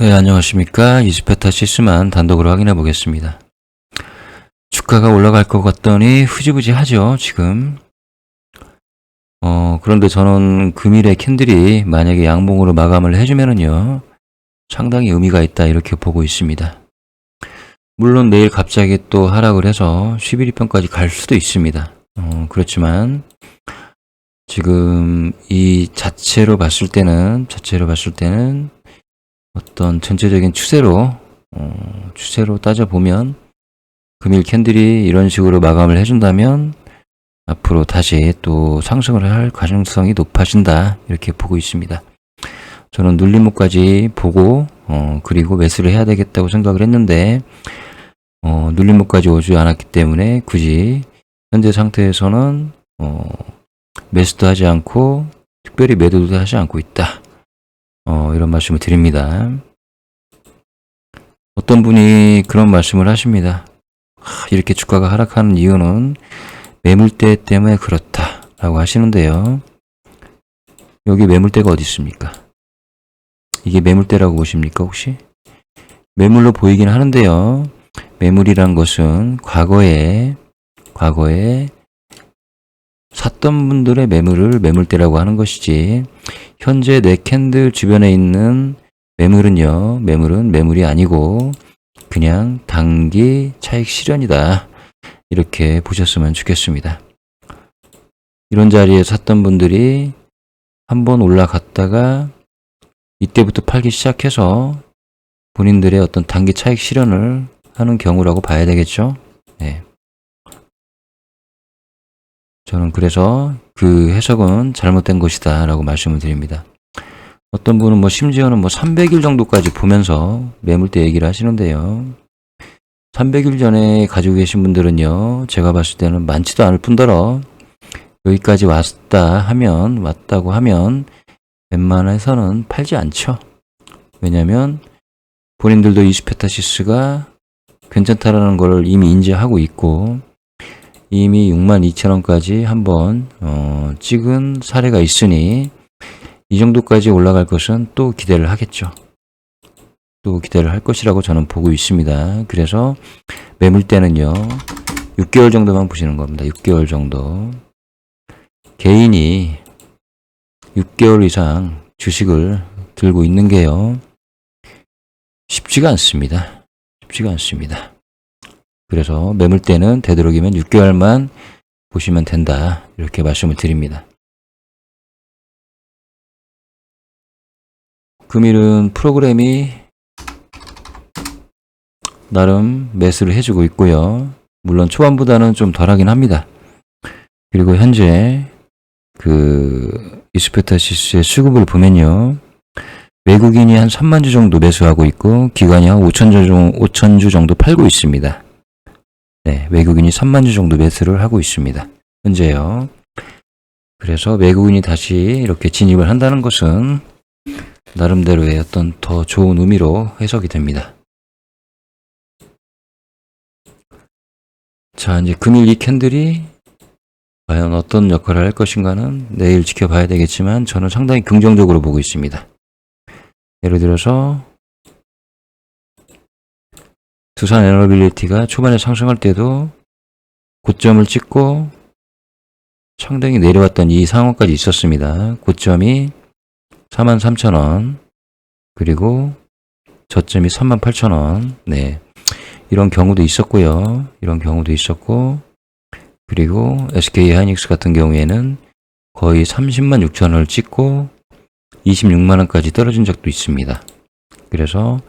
네, 안녕하십니까. 이스페타 시스만 단독으로 확인해 보겠습니다. 주가가 올라갈 것 같더니 흐지부지 하죠, 지금. 어, 그런데 저는 금일의 캔들이 만약에 양봉으로 마감을 해주면은요, 상당히 의미가 있다, 이렇게 보고 있습니다. 물론 내일 갑자기 또 하락을 해서 11일평까지 갈 수도 있습니다. 어, 그렇지만, 지금 이 자체로 봤을 때는, 자체로 봤을 때는, 어떤 전체적인 추세로 어, 추세로 따져 보면 금일 캔들이 이런 식으로 마감을 해준다면 앞으로 다시 또 상승을 할 가능성이 높아진다 이렇게 보고 있습니다. 저는 눌림목까지 보고 어, 그리고 매수를 해야 되겠다고 생각을 했는데 어, 눌림목까지 오지 않았기 때문에 굳이 현재 상태에서는 어, 매수도 하지 않고 특별히 매도도 하지 않고 있다. 어, 이런 말씀을 드립니다. 어떤 분이 그런 말씀을 하십니다. 하, 이렇게 주가가 하락하는 이유는 매물대 때문에 그렇다 라고 하시는데요. 여기 매물대가 어디 있습니까? 이게 매물대라고 보십니까 혹시? 매물로 보이긴 하는데요. 매물이란 것은 과거에 과거에 샀던 분들의 매물을 매물대라고 하는 것이지 현재 내 캔들 주변에 있는 매물은요, 매물은 매물이 아니고 그냥 단기 차익 실현이다. 이렇게 보셨으면 좋겠습니다. 이런 자리에 샀던 분들이 한번 올라갔다가 이때부터 팔기 시작해서 본인들의 어떤 단기 차익 실현을 하는 경우라고 봐야 되겠죠. 네. 저는 그래서 그 해석은 잘못된 것이다 라고 말씀을 드립니다. 어떤 분은 뭐 심지어는 뭐 300일 정도까지 보면서 매물대 얘기를 하시는데요. 300일 전에 가지고 계신 분들은요, 제가 봤을 때는 많지도 않을 뿐더러 여기까지 왔다 하면, 왔다고 하면 웬만해서는 팔지 않죠. 왜냐면 본인들도 이스페타시스가 괜찮다라는 걸 이미 인지하고 있고, 이미 62,000원까지 한번 어, 찍은 사례가 있으니 이 정도까지 올라갈 것은 또 기대를 하겠죠. 또 기대를 할 것이라고 저는 보고 있습니다. 그래서 매물대는요. 6개월 정도만 보시는 겁니다. 6개월 정도. 개인이 6개월 이상 주식을 들고 있는 게요. 쉽지가 않습니다. 쉽지가 않습니다. 그래서 매물대는 되도록이면 6개월만 보시면 된다. 이렇게 말씀을 드립니다. 금일은 프로그램이 나름 매수를 해주고 있고요. 물론 초반보다는 좀 덜하긴 합니다. 그리고 현재 그 이스페타시스의 수급을 보면요. 외국인이 한 3만 주 정도 매수하고 있고 기관이 한 5천 주, 5천 주 정도 팔고 있습니다. 네, 외국인이 3만 주 정도 매수를 하고 있습니다. 현재요. 그래서 외국인이 다시 이렇게 진입을 한다는 것은 나름대로의 어떤 더 좋은 의미로 해석이 됩니다. 자, 이제 금일 이 캔들이 과연 어떤 역할을 할 것인가는 내일 지켜봐야 되겠지만 저는 상당히 긍정적으로 보고 있습니다. 예를 들어서 두산 에너빌리티가 초반에 상승할 때도 고점을 찍고 상당히 내려왔던 이 상황까지 있었습니다. 고점이 43,000원 그리고 저점이 38,000원 네 이런 경우도 있었고요. 이런 경우도 있었고 그리고 SK 하이닉스 같은 경우에는 거의 30만 6천원을 찍고 26만원까지 떨어진 적도 있습니다. 그래서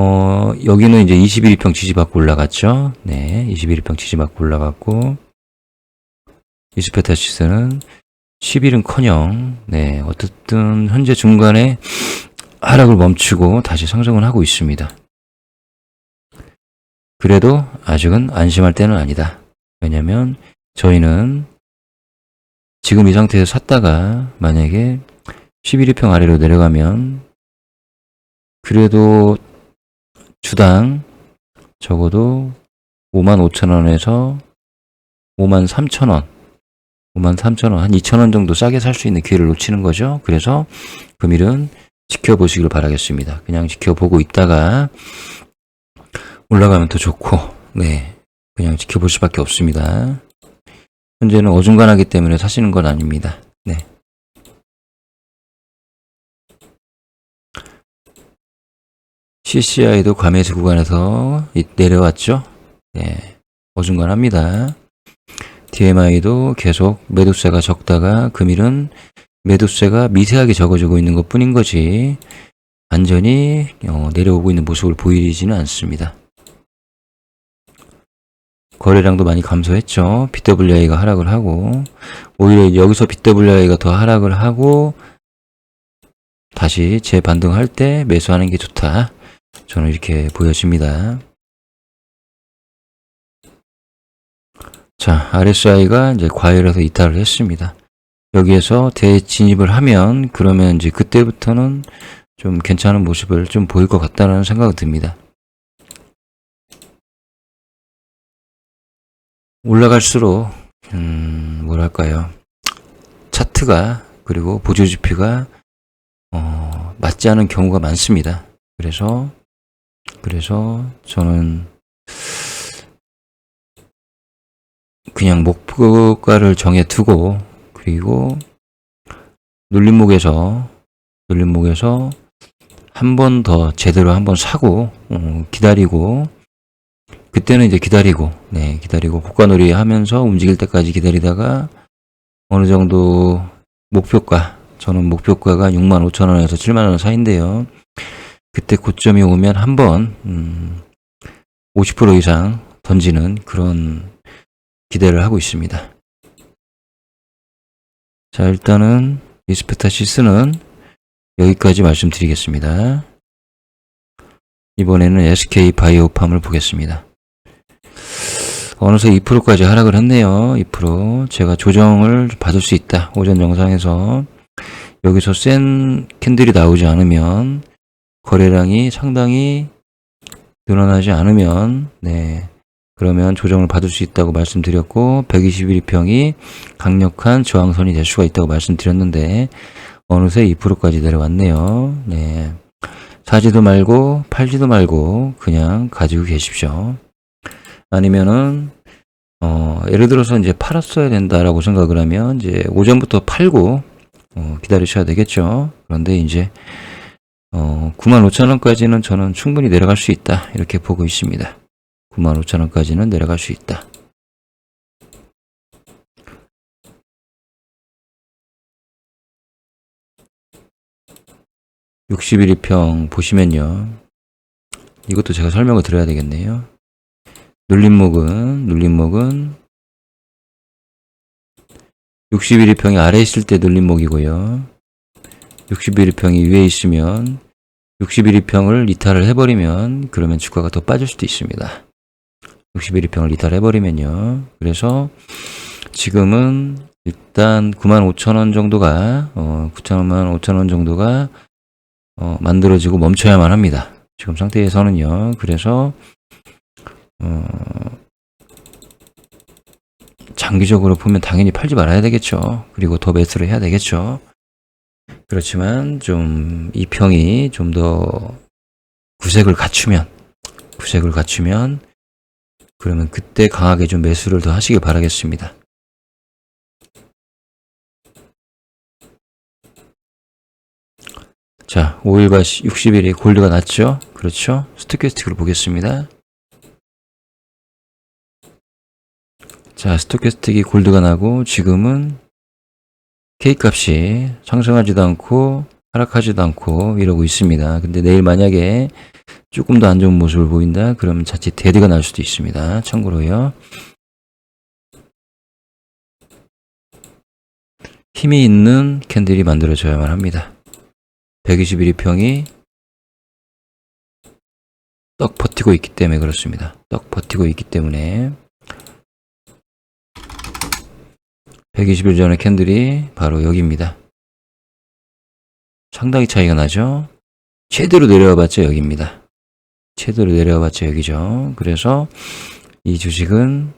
어, 여기는 이제 21평 지지받고 올라갔죠. 네, 21평 지지받고 올라갔고, 이스페타시스는 10일은 커녕, 네, 어쨌든 현재 중간에 하락을 멈추고 다시 상승을 하고 있습니다. 그래도 아직은 안심할 때는 아니다. 왜냐면 저희는 지금 이 상태에서 샀다가 만약에 11일평 아래로 내려가면 그래도 주당 적어도 5만 5천 원에서 5만 3천 원, 5만 3천 원, 한 2천 원 정도 싸게 살 수 있는 기회를 놓치는 거죠. 그래서 금일은 지켜보시길 바라겠습니다. 그냥 지켜보고 있다가 올라가면 더 좋고, 네. 그냥 지켜볼 수밖에 없습니다. 현재는 어중간하기 때문에 사시는 건 아닙니다. 네. CCI도 과매수 구간에서 이- 내려왔죠? 네. 어중간합니다. DMI도 계속 매도세가 적다가 금일은 매도세가 미세하게 적어지고 있는 것 뿐인 거지 완전히 어, 내려오고 있는 모습을 보이지는 않습니다. 거래량도 많이 감소했죠. BWI가 하락을 하고 오히려 여기서 BWI가 더 하락을 하고 다시 재반등할 때 매수하는 게 좋다. 저는 이렇게 보여집니다. 자, RSI가 이제 과열해서 이탈을 했습니다. 여기에서 대진입을 하면 그러면 이제 그때부터는 좀 괜찮은 모습을 좀 보일 것 같다는 생각이 듭니다. 올라갈수록 음, 뭐랄까요? 차트가 그리고 보조 지표가 어, 맞지 않은 경우가 많습니다. 그래서 그래서 저는 그냥 목표가를 정해 두고 그리고 눌림목에서 눌림목에서 한 번 더 제대로 한번 사고 어, 기다리고 그때는 이제 기다리고 네 기다리고 고가놀이 하면서 움직일 때까지 기다리다가 어느 정도 목표가 저는 목표가가 6만 5천 원에서 7만 원 사이인데요 그때 고점이 오면 한번 음, 50% 이상 던지는 그런 기대를 하고 있습니다. 자, 일단은 이스페타시스는 여기까지 말씀드리겠습니다. 이번에는 SK 바이오팜을 보겠습니다. 어느새 2%까지 하락을 했네요. 2%. 제가 조정을 받을 수 있다. 오전 영상에서 여기서 센 캔들이 나오지 않으면 거래량이 상당히 늘어나지 않으면 네. 그러면 조정을 받을 수 있다고 말씀드렸고 121평이 강력한 저항선이 될 수가 있다고 말씀드렸는데 어느새 2%까지 내려왔네요. 네. 사지도 말고 팔지도 말고 그냥 가지고 계십시오. 아니면은 어, 예를 들어서 이제 팔았어야 된다라고 생각을 하면 이제 오전부터 팔고 어, 기다리셔야 되겠죠. 그런데 이제 어, 95,000원까지는 저는 충분히 내려갈 수 있다. 이렇게 보고 있습니다. 95,000원까지는 내려갈 수 있다. (61일) 평 보시면요 이것도 제가 설명을 드려야 되겠네요 눌림목은 눌림목은 61일 평이 아래에 있을 때 눌림목이고요 61일 평이 위에 있으면 61일 평을 이탈을 해버리면 그러면 주가가 더 빠질 수도 있습니다. 61일 평을 이탈해버리면요. 그래서 지금은 일단 95,000원 정도가 어, 9,000원, 5,000원 정도가 어, 만들어지고 멈춰야만 합니다. 지금 상태에서는요. 그래서 어, 장기적으로 보면 당연히 팔지 말아야 되겠죠. 그리고 더 매수를 해야 되겠죠. 그렇지만 좀 이 평이 좀 더 구색을 갖추면 구색을 갖추면 그러면 그때 강하게 좀 매수를 더 하시길 바라겠습니다. 자, 5일과 60일이 골드가 났죠? 그렇죠? 스토캐스틱으로 보겠습니다. 자, 스토캐스틱이 골드가 나고 지금은 K 값이 상승하지도 않고 하락하지도 않고 이러고 있습니다. 근데 내일 만약에 조금 더 안 좋은 모습을 보인다? 그러면 자칫 데드가 날 수도 있습니다. 참고로요. 힘이 있는 캔들이 만들어져야만 합니다. 121이 평이 떡 버티고 있기 때문에 그렇습니다. 떡 버티고 있기 때문에 120일 전의 캔들이 바로 여기입니다. 상당히 차이가 나죠? 최대로 내려와봤자 여기입니다. 최대로 내려와봤자 여기죠. 그래서 이 주식은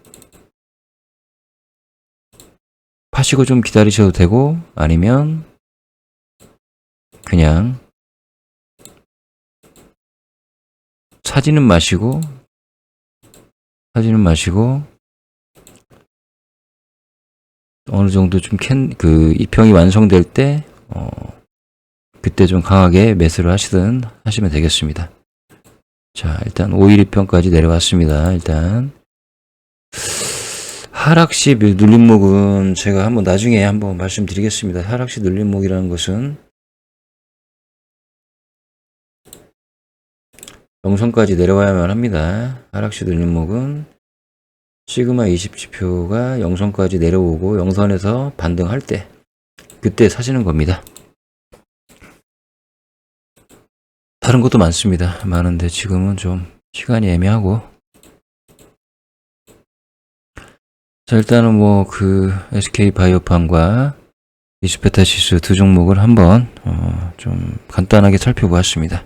파시고 좀 기다리셔도 되고 아니면 그냥 사지는 마시고 사지는 마시고 어느 정도 좀 캔 그 이평이 완성될 때 어, 그때 좀 강하게 매수를 하시든 하시면 되겠습니다. 자, 일단 5일 2평까지 내려왔습니다. 일단 하락시 눌림목은 제가 한번 나중에 한번 말씀드리겠습니다. 하락시 눌림목이라는 것은 영선까지 내려와야만 합니다. 하락시 눌림목은 시그마 20 지표가 영선까지 내려오고 영선에서 반등할 때 그때 사시는 겁니다. 다른 것도 많습니다. 많은데 지금은 좀 시간이 애매하고 자 일단은 뭐 그 SK 바이오팜과 이스페타시스 두 종목을 한번 어, 좀 간단하게 살펴보았습니다.